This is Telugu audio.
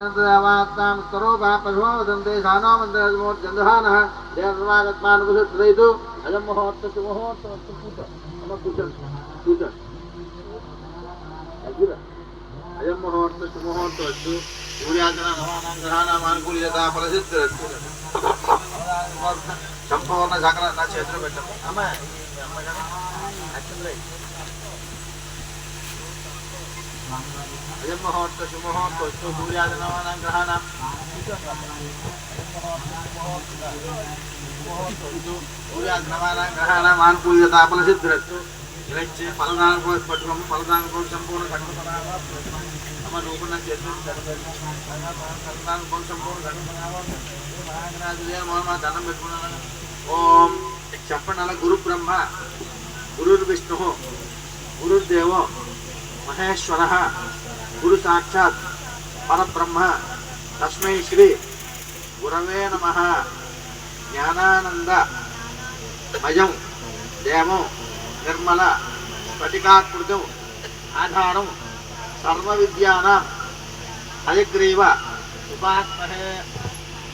దేవాత్మాం స్తరోపా పశుమో సానో మంత్రమోర్జందహానః దేవసమాగత్మానుపసత్రైతు అయం ముహూర్తస్సు ముహూర్తమస్తు కూర్చో అమ్మ కూర్చోండి కూర్చోండి అగ్గిరా. ముహూర్తస్సు ముహూర్తమస్తు సూర్యాగ్న నవానాం అనుకూల్యత ఫలసిద్ధిరస్తు సంపూర్ణ సకల నా చేతిలో పెట్టము అమ్మ అమ్మ కదా అచ్చింది అయం ముహూర్త శుభముహూర్తస్తు సూర్యాది నవానాం గ్రహాణాం ఆనుకూల్యత ఫలసిద్ధిరస్తు ఇలచ్చి ఫలదానం పట్టుకోము ఫలదానం సంపూర్ణ కట్టుకున్నావా అమ్మ నువ్వు కూడా సంపూర్ణ కట్టుకున్నావా దండం పెట్టుకున్నాను ఓం. చెప్పండి అలా గురు బ్రహ్మ గురుర్ విష్ణు గురుర్దేవో. महेश्वर महेश्वरः गुरुसाक्षात् परब्रह्म तस्म श्री गुरव नम। नमः ज्ञानानन्दमयं देव, निर्मल स्फटिकाकृतौ सर्व विद्या हरिग्रीव, उपास्महे।